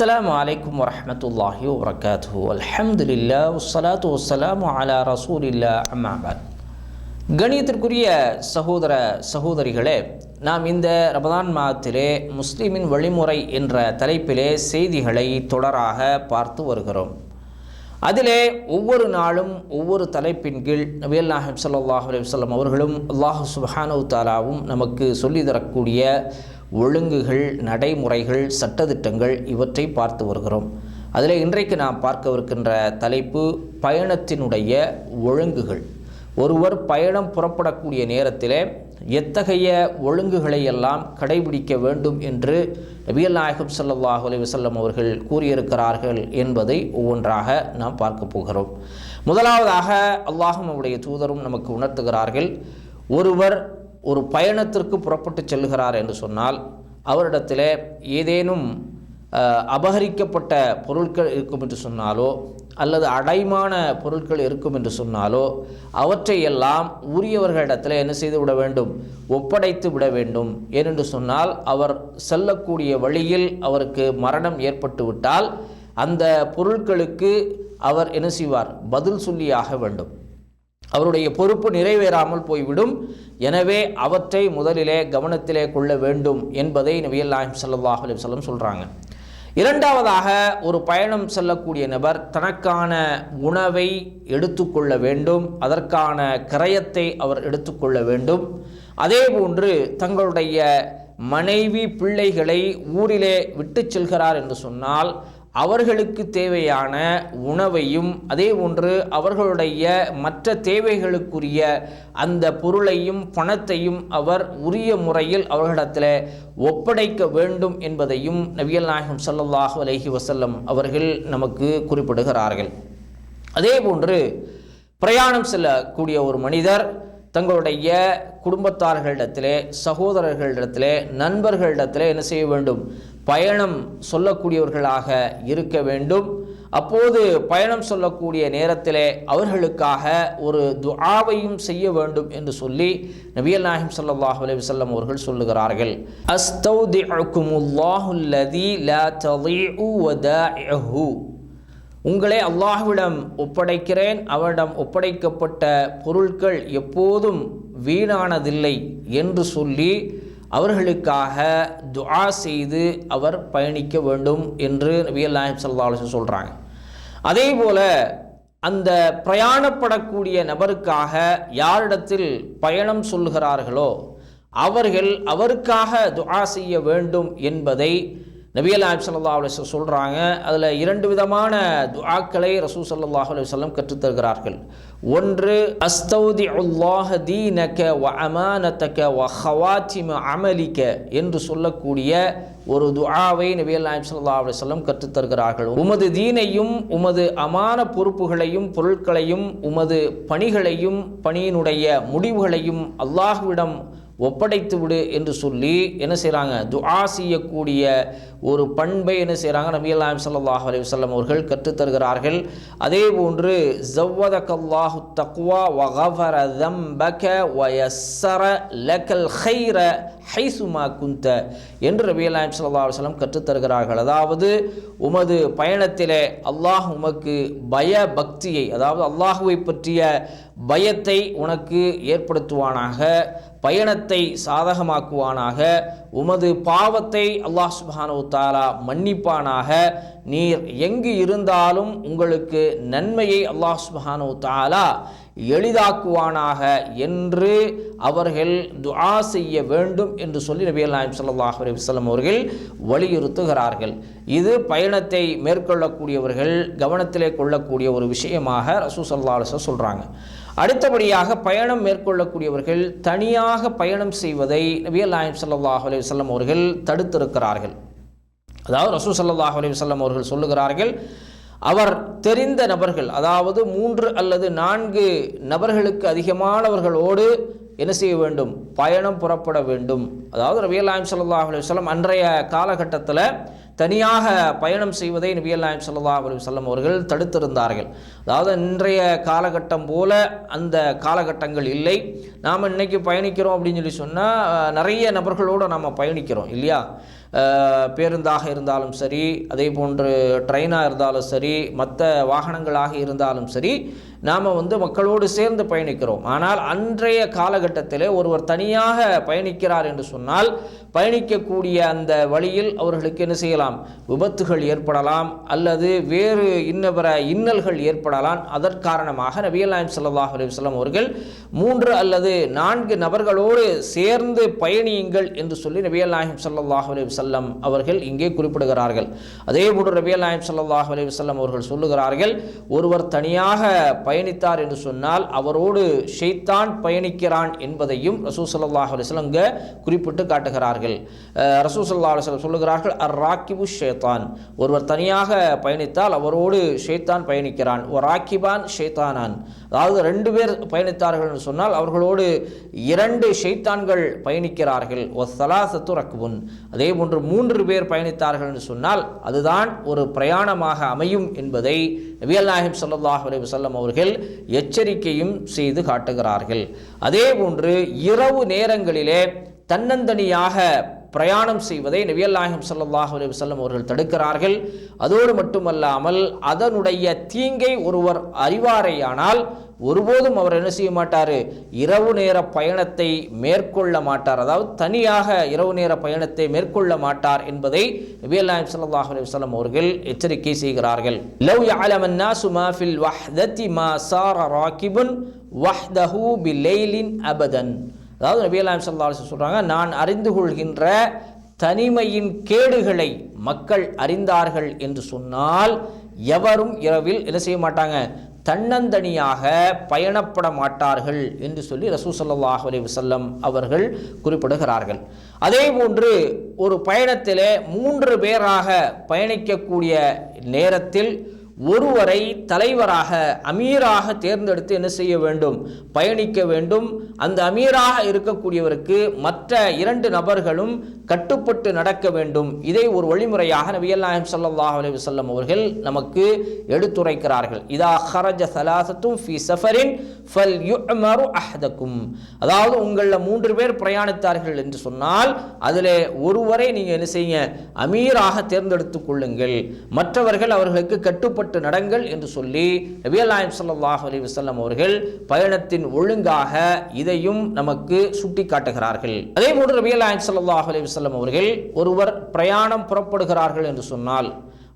السلام عليكم ورحمة الله وبركاته الحمد لله والصلاة والسلام على رسول الله أما بعد கணியத்திற்குரிய சகோதர சகோதரிகளே நாம் இந்த ரமதான் மாதத்திலே முஸ்லிமின் வழிமுறை என்ற தலைப்பிலே செய்திகளை தொடராக பார்த்து வருகிறோம் அதிலே ஒவ்வொரு நாளும் ஒவ்வொரு தலைப்பின் கீழ் நபியல் நாஹிம் ஸல்லல்லாஹு அலைஹி வஸல்லம் அவர்களும் அல்லாஹ் சுப்ஹானஹு தாலாவும் நமக்கு சொல்லி தரக்கூடிய ஒழுங்குகள் நடைமுறைகள் சட்டத்திட்டங்கள் இவற்றை பார்த்து வருகிறோம். அதில் இன்றைக்கு நாம் பார்க்கவிருக்கின்ற தலைப்பு பயணத்தினுடைய ஒழுங்குகள். ஒருவர் பயணம் புறப்படக்கூடிய நேரத்திலே எத்தகைய ஒழுங்குகளை எல்லாம் கடைபிடிக்க வேண்டும் என்று நபியல் நாயகம் சல்லாஹ் அலைஹி அவர்கள் கூறியிருக்கிறார்கள் என்பதை ஒவ்வொன்றாக நாம் பார்க்க போகிறோம். முதலாவதாக அல்லாஹும் அவருடைய தூதரும் நமக்கு உணர்த்துகிறார்கள் ஒருவர் ஒரு பயணத்திற்கு புறப்பட்டு செல்கிறார் என்று சொன்னால் அவரிடத்தில் ஏதேனும் அபகரிக்கப்பட்ட பொருட்கள் இருக்கும் என்று சொன்னாலோ அல்லது அடைமான பொருட்கள் இருக்கும் என்று சொன்னாலோ அவற்றை எல்லாம் உரியவர்களிடத்தில் என்ன செய்து விட வேண்டும்? ஒப்படைத்து விட வேண்டும். ஏனென்று சொன்னால் அவர் செல்லக்கூடிய வழியில் அவருக்கு மரணம் ஏற்பட்டுவிட்டால் அந்த பொருட்களுக்கு அவர் என்ன செய்வார்? பதில் சொல்லியாக வேண்டும். அவருடைய பொறுப்பு நிறைவேறாமல் போய்விடும். எனவே அவற்றை முதலிலே கவனத்திலே கொள்ள வேண்டும் என்பதை நபியல் நாயம் சல்லாஹ் அலைஹி சொல்கிறாங்க இரண்டாவதாக ஒரு பயணம் செல்லக்கூடிய நபர் தனக்கான உணவை எடுத்துக்கொள்ள வேண்டும் அதற்கான கிரயத்தை அவர் எடுத்துக்கொள்ள வேண்டும். அதே போன்று தங்களுடைய மனைவி பிள்ளைகளை ஊரிலே விட்டு செல்கிறார் என்று சொன்னால் அவர்களுக்கு தேவையான உணவையும் அதே போன்று அவர்களுடைய மற்ற தேவைகளுக்குரிய அந்த பொருளையும் பணத்தையும் அவர் உரிய முறையில் அவர்களிடத்தில் ஒப்படைக்க வேண்டும் என்பதையும் நபியல் நாயகம் ஸல்லல்லாஹு அலஹி வசல்லம் அவர்கள் நமக்கு குறிப்பிடுகிறார்கள். அதே போன்று பிரயாணம் செல்லக்கூடிய ஒரு மனிதர் தங்களுடைய குடும்பத்தார்களிடத்திலே சகோதரர்களிடத்திலே நண்பர்களிடத்திலே என்ன செய்ய வேண்டும்? பயணம் சொல்லக்கூடியவர்களாக இருக்க வேண்டும். அப்போது பயணம் சொல்லக்கூடிய நேரத்திலே அவர்களுக்காக ஒரு துஆவையும் செய்ய வேண்டும் என்று சொல்லி நபியல் நாயகம் ஸல்லல்லாஹு அலி வல்லம் அவர்கள் சொல்லுகிறார்கள். அஸ்தௌதி அல்லதி லா ததீஉ வதாஇஹு உங்களை அல்லாஹ்விடம் ஒப்படைக்கிறேன். அவரிடம் ஒப்படைக்கப்பட்ட பொருட்கள் எப்போதும் வீணானதில்லை என்று சொல்லி அவர்களுக்காக துஆ செய்து அவர் பயணிக்க வேண்டும் என்று நபியல் நாயம் ஸல்லல்லாஹு சொல்கிறாங்க அதே போல் அந்த பிரயாணப்படக்கூடிய நபருக்காக யாரிடத்தில் பயணம் சொல்லுகிறார்களோ அவர்கள் அவருக்காக துஆ செய்ய வேண்டும் என்பதை நபியல் நாயப் சல்லா அலுவலம் சொல்கிறாங்க அதில் இரண்டு விதமான துஆக்களை ரசூ சல்லாஹ் அலுவலம் கற்றுத்தருகிறார்கள். ஒன்று அஸ்தௌதி உல்லாஹ தீனக வ அமானத்தக வ ஹவாத்திம அமலிக்க என்று சொல்லக்கூடிய ஒரு துஆவை நபியல் நாயப் சல்லா அலுவலம் கற்றுத்தருகிறார்கள். உமது தீனையும் உமது அமான பொறுப்புகளையும் பொருட்களையும் உமது பணிகளையும் பணியினுடைய முடிவுகளையும் அல்லாஹ்விடம் ஒப்படைத்து விடு என்று சொல்லி என்ன செய்கிறாங்க துஆ செய்யக்கூடிய ஒரு பண்பை என்ன செய்கிறாங்க நபி நாயம் சல்லாஹ் அலி வல்லம் அவர்கள் கற்றுத்தருகிறார்கள் அதே போன்று ஜவ்வதகல்லாஹு தக்வா வகவர தம்பக வயசர லக்கல் ஹைர ஹைசுமா குந்த என்று நபியல் சல்லா ஸல்லல்லாஹு கற்றுத்தருகிறார்கள். அதாவது உமது பயணத்திலே அல்லாஹ் உமக்கு பய பக்தியை அதாவது அல்லாஹுவை பற்றிய பயத்தை உனக்கு ஏற்படுத்துவானாக பயணத்தை சாதகமாக்குவானாக உமது பாவத்தை அல்லாஹ் சுபானு தாலா மன்னிப்பானாக நீர் எங்கு இருந்தாலும் உங்களுக்கு நன்மையை அல்லாஹ் சுபானு தாலா எளிதாக்குவானாக என்று அவர்கள் துஆ செய்ய வேண்டும் என்று சொல்லி நபிகள் நாயம் சல்லாஹ் அலைஹி அவர்கள் வலியுறுத்துகிறார்கள். இது பயணத்தை மேற்கொள்ளக்கூடியவர்கள் கவனத்திலே கொள்ளக்கூடிய ஒரு விஷயமாக ரசூ சல்லா அலுவலம் சொல்கிறாங்க அடுத்தபடியாக பயணம் மேற்கொள்ளக்கூடியவர்கள் தனியாக பயணம் செய்வதை நபியல் நாயம் சல்லாஹ் அலைஹி அவர்கள் தடுத்திருக்கிறார்கள். அதாவது ரசூ சல்லாஹ் அலைஹி வஸல்லம் அவர்கள் சொல்லுகிறார்கள் அவர் தெரிந்த நபர்கள் அதாவது மூன்று அல்லது நான்கு நபர்களுக்கு அதிகமானவர்களோடு என்ன செய்ய வேண்டும்? பயணம் புறப்பட வேண்டும். அதாவது ரவியல் நாயம் ஸல்லல்லாஹு அலைஹி அன்றைய காலகட்டத்தில் தனியாக பயணம் செய்வதை நபியல் நாயம் ஸல்லல்லாஹு அவர்கள் தடுத்திருந்தார்கள். அதாவது இன்றைய காலகட்டம் போல அந்த காலகட்டங்கள் இல்லை. நாம் இன்றைக்கு பயணிக்கிறோம் அப்படின்னு சொல்லி சொன்னால் நிறைய நபர்களோடு நாம் பயணிக்கிறோம் இல்லையா? பேருந்தாக இருந்தாலும் சரி அதே போன்று ட்ரெயினாக இருந்தாலும் சரி மற்ற வாகனங்களாக இருந்தாலும் சரி நாம் வந்து மக்களோடு சேர்ந்து பயணிக்கிறோம். ஆனால் அன்றைய காலகட்டத்திலே ஒருவர் தனியாக பயணிக்கிறார் என்று சொன்னால் பயணிக்கக்கூடிய அந்த வழியில் அவர்களுக்கு என்ன செய்யலாம்? விபத்துகள் ஏற்படலாம் அல்லது வேறு இன்னவர இன்னல்கள் ஏற்படலாம். அதற்காரணமாக நபிகள் நாயம் ஸல்லல்லாஹு அவர்கள் மூன்று அல்லது நான்கு நபர்களோடு சேர்ந்து பயணியுங்கள் என்று சொல்லி நபியல் நாயம் சல்லாஹ் அலுவலம் வஸல்லம் அவர்கள் இங்கே குறிப்பிடுகிறார்கள். அதே போன்று ரபியல் நாயம் சல்லாஹ் அலி வஸல்லம் அவர்கள் சொல்லுகிறார்கள் ஒருவர் தனியாக பயணித்தார் என்று சொன்னால் அவரோடு ஷெய்தான் பயணிக்கிறான் என்பதையும் ரசூ சல்லாஹ் அலைஹி இங்கே குறிப்பிட்டு காட்டுகிறார்கள். ரசூ சல்லா அலைஹி சொல்லுகிறார்கள் அர் ராக்கிபு ஷேத்தான். ஒருவர் தனியாக பயணித்தால் அவரோடு ஷெய்தான் பயணிக்கிறான். ஒரு ராக்கிபான் ஷேத்தானான். அதாவது ரெண்டு பேர் பயணித்தார்கள் என்று சொன்னால் அவர்களோடு இரண்டு ஷைத்தான்கள் பயணிக்கிறார்கள். ஒ சலாசத்து ரக்குபுன் அதே போன்று மூன்று பேர் பயணித்தார்கள் என்று சொன்னால் அதுதான் ஒரு பிரயாணமாக அமையும் என்பதை நபியல் நாயகம் சல்லாஹ் அலி வஸல்லம் அவர்கள் எச்சரிக்கையும் செய்து காட்டுகிறார்கள். அதே போன்று இரவு நேரங்களிலே தன்னந்தனியாக பிரயாணம் செய்வதை நபியல்லாஹிம் சல்லாஹ் அலி வல்லம் அவர்கள் தடுக்கிறார்கள். அதோடு மட்டுமல்லாமல் அதனுடைய தீங்கை ஒருவர் அறிவாரேயானால் ஒருபோதும் அவர் என்ன செய்ய மாட்டார்? இரவு நேர பயணத்தை மேற்கொள்ள மாட்டார். அதாவது தனியாக இரவு நேர பயணத்தை மேற்கொள்ள மாட்டார் என்பதை நபி அல்லாஹிம் சல்லாஹ் அலி வல்லம் அவர்கள் எச்சரிக்கை செய்கிறார்கள். லவ் யாலமன்னா சுமாஃபில் வஹ்தத்தி மா சார ராக்கிபுன் வஹ்தஹூ பிலைலின் அபதன். அதாவது நபி அல்லாம் சல்லா சொல்கிறாங்க நான் அறிந்து கொள்கின்ற தனிமையின் கேடுகளை மக்கள் அறிந்தார்கள் என்று சொன்னால் எவரும் இரவில் என்ன செய்ய மாட்டாங்க? தன்னந்தனியாக பயணப்பட மாட்டார்கள் என்று சொல்லி ரசூ ஸல்லல்லாஹு அலைஹி அவர்கள் குறிப்பிடுகிறார்கள். அதே போன்று ஒரு பயணத்திலே மூன்று பேராக பயணிக்கக்கூடிய நேரத்தில் ஒருவரை தலைவராக அமீராக தேர்ந்தெடுத்து என்ன செய்ய வேண்டும்? பயணிக்க வேண்டும். அந்த அமீராக இருக்கக்கூடியவருக்கு மற்ற இரண்டு நபர்களும் கட்டுப்பட்டு நடக்க வேண்டும். இதை ஒரு வழிமுறையாக நபியல்லாஹிம் நாயம் அலி வல்லம் அவர்கள் நமக்கு எடுத்துரைக்கிறார்கள். இதா ஹரஜ சலாசத்தும் ஃபி சஃபரின் ஃபல் யுமரு அஹதக்கும். அதாவது உங்களில் மூன்று பேர் பிரயாணித்தார்கள் என்று சொன்னால் அதில் ஒருவரை நீங்கள் என்ன செய்யுங்க? அமீராக தேர்ந்தெடுத்து கொள்ளுங்கள். மற்றவர்கள் அவர்களுக்கு கட்டுப்பட்டு நடங்கள் என்று சொல்லி நபியல் நாயம் ஸல்லல்லாஹு அலைஹி அவர்கள் பயணத்தின் ஒழுங்காக இதையும் நமக்கு சுட்டி காட்டுகிறார்கள். அதே போன்று நபியல் நாயம் ஸல்லல்லாஹு அலைஹி அவர்கள் ஒருவர் பிரயாணம் புறப்படுகிறார்கள் என்று சொன்னால்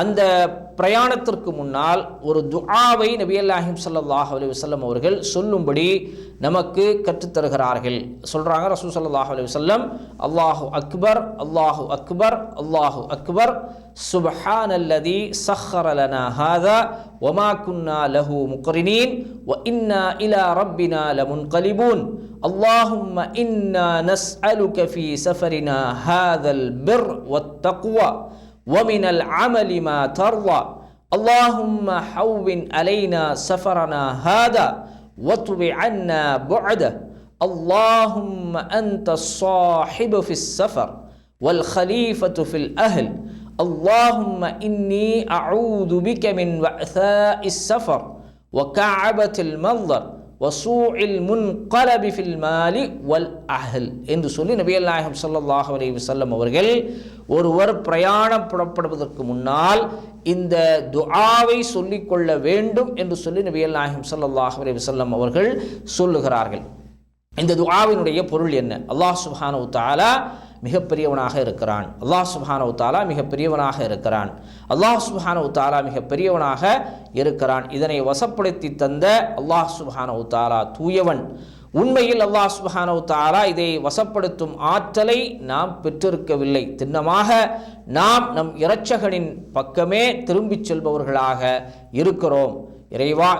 அந்த பிரயாணத்திற்கு முன்னால் ஒரு துஆவை நபியல்லாஹிம் ஸல்லல்லாஹு அலைஹி வஸல்லம் அவர்கள் சொல்லும்படி நமக்கு கற்றுத்தருகிறார்கள் சொல்றாங்க ரசூல் ஸல்லல்லாஹு அலைஹி வஸல்லம் அல்லாஹு அக்பர் அல்லாஹு அக்பர் அல்லாஹு அக்பர் சுப்ஹானல்லதி சஹர லனா ஹாதா وما كنا له مقرنين وإنا إلى ربنا لمنقلبون اللهم إنا نسألك في سفرنا هذا البر والتقوى ومن العمل ما ترضى. اللهم حون علينا سفرنا هذا واطب عنا بعده. اللهم أنت الصاحب في السفر والخليفة في الأهل. اللهم إني أعوذ بك من وعثاء السفر وكعبة المنظر. வசூஇல் முன் கலபி ஃபில் மாலி வல் அஹல் என்று சொல்லி நபியல் நாயகம் சல்லாஹ் அலி வசல்லம் அவர்கள் ஒருவர் பிரயாணம் புறப்படுவதற்கு முன்னால் இந்த துஆவை சொல்லிக்கொள்ள வேண்டும் என்று சொல்லி நபியல் நாயகம் சல்லாஹ் அலி வசல்லம் அவர்கள் சொல்லுகிறார்கள். இந்த துஆவினுடைய பொருள் என்ன? அல்லாஹ் சுஹானு தாலா மிகப்பெரியவனாக இருக்கிறான். அல்லாஹ் சுப்ஹானஹு தாலா மிகப்பெரியவனாக இருக்கிறான். அல்லாஹ் சுப்ஹானஹு தாலா மிகப்பெரியவனாக இருக்கிறான். இதனை வசப்படுத்தி தந்த அல்லாஹ் சுப்ஹானஹு தாலா தூயவன். உண்மையில் அல்லாஹ் சுப்ஹானஹு தாலா இதை வசப்படுத்தும் ஆற்றலை நாம் பெற்றிருக்கவில்லை. திண்ணமாக நாம் நம் இரட்சகனின் பக்கமே திரும்பிச் செல்பவர்களாக இருக்கிறோம். இறைவா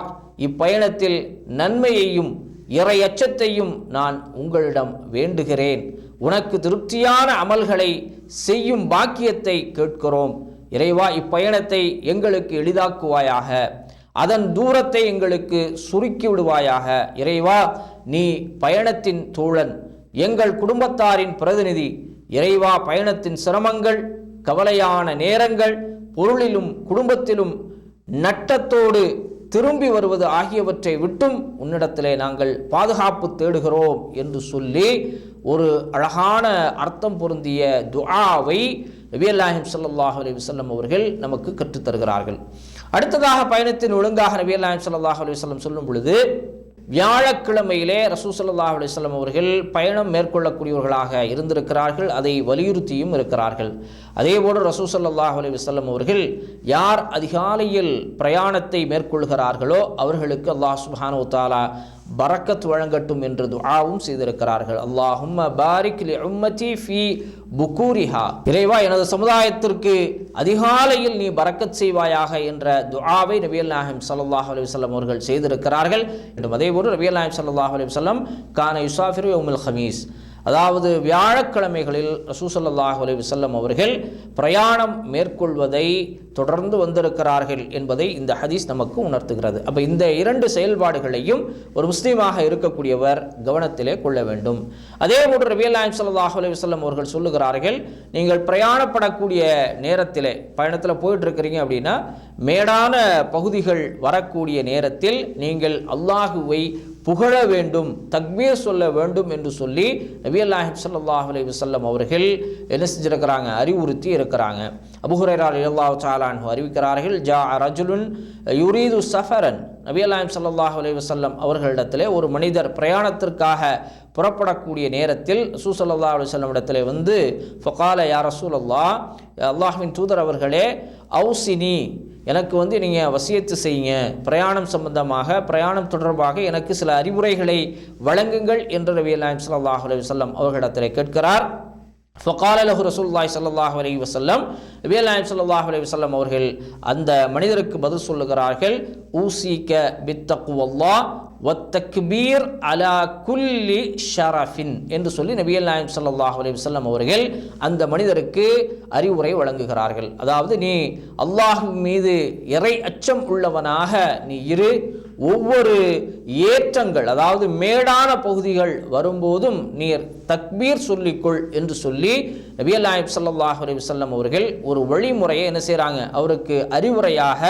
இப்பயணத்தில் நன்மையையும் இறையச்சத்தையும் நான் உங்களிடம் வேண்டுகிறேன். உனக்கு திருப்தியான அமல்களை செய்யும் பாக்கியத்தை கேட்கிறோம். இறைவா இப்பயணத்தை எங்களுக்கு எளிதாக்குவாயாக. அதன் தூரத்தை எங்களுக்கு சுருக்கி விடுவாயாக. இறைவா நீ பயணத்தின் தோழன் எங்கள் குடும்பத்தாரின் பிரதிநிதி. இறைவா பயணத்தின் சிரமங்கள் கவலையான நேரங்கள் பொருளிலும் குடும்பத்திலும் நட்டத்தோடு திரும்பி வருவது ஆகியவற்றை விட்டும் உன்னிடத்திலே நாங்கள் பாதுகாப்பு தேடுகிறோம் என்று சொல்லி ஒரு அழகான அர்த்தம் பொருந்திய துஆவை நபியல்லாஹிம் ஸல்லல்லாஹு அலி வல்லம் அவர்கள் நமக்கு கற்றுத் தருகிறார்கள். அடுத்ததாக பயணத்தின் ஒழுங்காக நபியல்லாஹிம் சல்லாஹ் அலி வல்லம் சொல்லும் பொழுது வியாழக்கிழமையிலே ரசூ சல்லாஹ் அலைஹி அவர்கள் பயணம் மேற்கொள்ளக்கூடியவர்களாக இருந்திருக்கிறார்கள் அதை வலியுறுத்தியும் இருக்கிறார்கள். அதேபோல் ரசூ சல்லாஹ் அலி வல்லம் அவர்கள் யார் அதிகாலையில் பிரயாணத்தை மேற்கொள்கிறார்களோ அவர்களுக்கு அல்லாஹ் சுப்ஹானஹு தாலா பரக்கத் வழங்கட்டும் என்று துஆவும் செய்திருக்கிறார்கள். அல்லாஹும்ம பாரிக் லி உம்மதி ஃபி புகூரிஹா. இறைவா எனது சமுதாயத்திற்கு அதிகாலையில் நீ பரக்கத் செய்வாயாக என்ற துஆவை நபியல் நாயம் சல்லாஹ் அலி வல்லம் அவர்கள் செய்திருக்கிறார்கள். என்றும் அதேபோன்று நபியல் நாயம் சல்லாஹ் அலி வல்லம் கான யுசாஃபிர் உமுல் ஹமீஸ். அதாவது வியாழக்கிழமைகளில் ரசூசல்லாஹ் அலி வசல்லம் அவர்கள் பிரயாணம் மேற்கொள்வதை தொடர்ந்து வந்திருக்கிறார்கள் என்பதை இந்த ஹதீஸ் நமக்கு உணர்த்துகிறது. அப்போ இந்த இரண்டு செயல்பாடுகளையும் ஒரு முஸ்லீமாக இருக்கக்கூடியவர் கவனத்திலே கொள்ள வேண்டும். அதே போன்று ரபியல் நாயம் ஸல்லல்லாஹு அலைஹி அவர்கள் சொல்லுகிறார்கள் நீங்கள் பிரயாணப்படக்கூடிய நேரத்திலே பயணத்தில் போயிட்டு இருக்கிறீங்க அப்படின்னா மேடான பகுதிகள் வரக்கூடிய நேரத்தில் நீங்கள் அல்லாஹுவை புகழ வேண்டும் தக்பீர் சொல்ல வேண்டும் என்று சொல்லி நபி அல்லாஹிப் சல்லாஹ் அலி வல்லம் அவர்கள் என்ன செஞ்சிருக்கிறாங்க? அறிவுறுத்தி இருக்கிறாங்க. அபுஹுரைரா ரலியல்லாஹு சாலான் அறிவிக்கிறார்கள் ஜா ரஜுலுன் யுரீது சஃபரன். நபி அல்லாஹிம் சல்லாஹ் அலி வல்லம் அவர்களிடத்திலே ஒரு மனிதர் பிரயாணத்திற்காக புறப்படக்கூடிய நேரத்தில் சூசல்லா ஸல்லல்லாஹு அலைஹி வஸல்லம் வந்து ஃபொகால யா அல்லா அல்லாஹின் தூதர் அவர்களே அவுசினி எனக்கு வந்து நீங்கள் வசியத்து செய்யுங்க. பிரயாணம் சம்பந்தமாக பிரயாணம் தொடர்பாக எனக்கு சில அறிவுரைகளை வழங்குங்கள் என்று ரவி அல்லாம் சல்லாஹ் அலி வல்லம் அவர்களிடத்தில் கேட்கிறார். ஃபகால லஹு ரசூல்லாய் சல்லாஹ் அலி வசல்லம் நபி அல்லாம் சல்லாஹ் அலி வல்லம் அவர்கள் அந்த மனிதருக்கு பதில் சொல்லுகிறார்கள் ஊசிக்க பித்தக்குவல்லா வத்தக்பீர் அலா குல்லி ஷரஃபின் என்று சொல்லி நபியல் நாயம் ஸல்லல்லாஹு அலி வல்லம் அவர்கள் அந்த மனிதருக்கு அறிவுரை வழங்குகிறார்கள். அதாவது நீ அல்லாஹ் மீது இறை அச்சம் உள்ளவனாக நீ இரு ஒவ்வொரு ஏற்றங்கள் அதாவது மேடான பகுதிகள் வரும்போதும் நீர் தக்பீர் சொல்லிக்கொள் என்று சொல்லி நபி அல்லாஹிப் சல்லாஹ் அலைஹி அவர்கள் ஒரு வழிமுறையை என்ன செய்கிறாங்க அவருக்கு அறிவுரையாக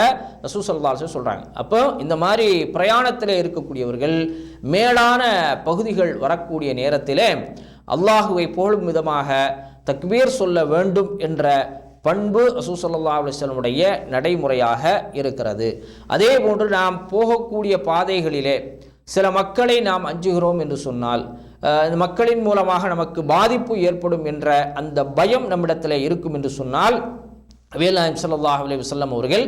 ரசூ சல்லா சொல்கிறாங்க அப்போ இந்த மாதிரி பிரயாணத்தில் இருக்கக்கூடியவர்கள் மேலான பகுதிகள் வரக்கூடிய நேரத்தில் அல்லாஹுவை போலும் விதமாக தக்பீர் சொல்ல வேண்டும் என்ற பண்பு ரசூசல்லா அலுவலமுடைய நடைமுறையாக இருக்கிறது. அதே போன்று நாம் போகக்கூடிய பாதைகளிலே சில மக்களை நாம் அஞ்சுகிறோம் என்று சொன்னால் இந்த மக்களின் மூலமாக நமக்கு பாதிப்பு ஏற்படும் என்ற அந்த பயம் நம்மிடத்தில் இருக்கும் என்று சொன்னால் வேலாயம் சல்லாஹ் அலி வல்லம் அவர்கள்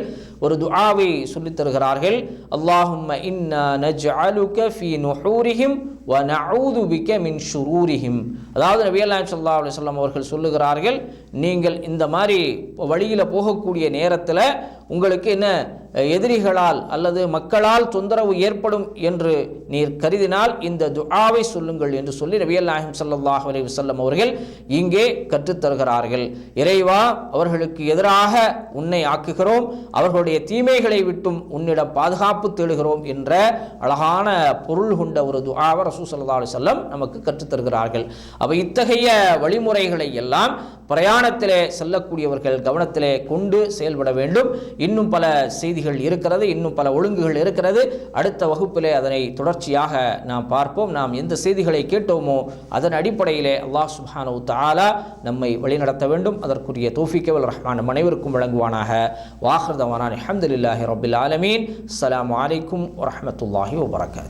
ஒரு துஆவை சொல்லித் தருகிறார்கள். அல்லாஹும் இன்னா நஜ்அலுக ஃபீ நுஹூரிஹிம் வ நஊது மின் ஷுரூரிஹிம். அதாவது நபியல்லாஹு ஸல்லல்லாஹு அலி சொல்லம் அவர்கள் சொல்லுகிறார்கள் நீங்கள் இந்த மாதிரி வழியில் போகக்கூடிய நேரத்தில் உங்களுக்கு என்ன எதிரிகளால் அல்லது மக்களால் தொந்தரவு ஏற்படும் என்று நீர் கருதினால் இந்த துஆவை சொல்லுங்கள் என்று சொல்லி நபியல் நாயகம் சல்லாஹ் அலி வல்லம் அவர்கள் இங்கே கற்றுத்தருகிறார்கள். இறைவா அவர்களுக்கு எதிராக உன்னை ஆக்குகிறோம் அவர்களுடைய தீமைகளை விட்டும் உன்னிடம் பாதுகாப்பு தேடுகிறோம் என்ற அழகான பொருள் கொண்ட ஒரு துஆவை ரசூ சல்லா அலி வஸல்லம் நமக்கு கற்றுத்தருகிறார்கள். தருகிறார்கள் இத்தகைய வழிமுறைகளை எல்லாம் பிரயாணத்திலே செல்லக்கூடியவர்கள் கவனத்திலே கொண்டு செயல்பட வேண்டும். இன்னும் பல செய்திகள் இருக்கிறது இன்னும் பல ஒழுங்குகள் இருக்கிறது. அடுத்த வகுப்பிலே அதனை தொடர்ச்சியாக நாம் பார்ப்போம். நாம் எந்த செய்திகளை கேட்டோமோ அதன் அடிப்படையிலே அல்லாஹ் சுஹானு தாலா நம்மை வழிநடத்த வேண்டும். அதற்குரிய தௌஃபீக்கவல் ரஹ்மான் அனைவருக்கும் வழங்குவானாக. வாஹர்தவானான் அஹமதுல்லாஹி ரப்பில் ஆலமீன். அலாம் அலைக்கும் வரஹ்மத்துல்லாஹி வபரகாத்து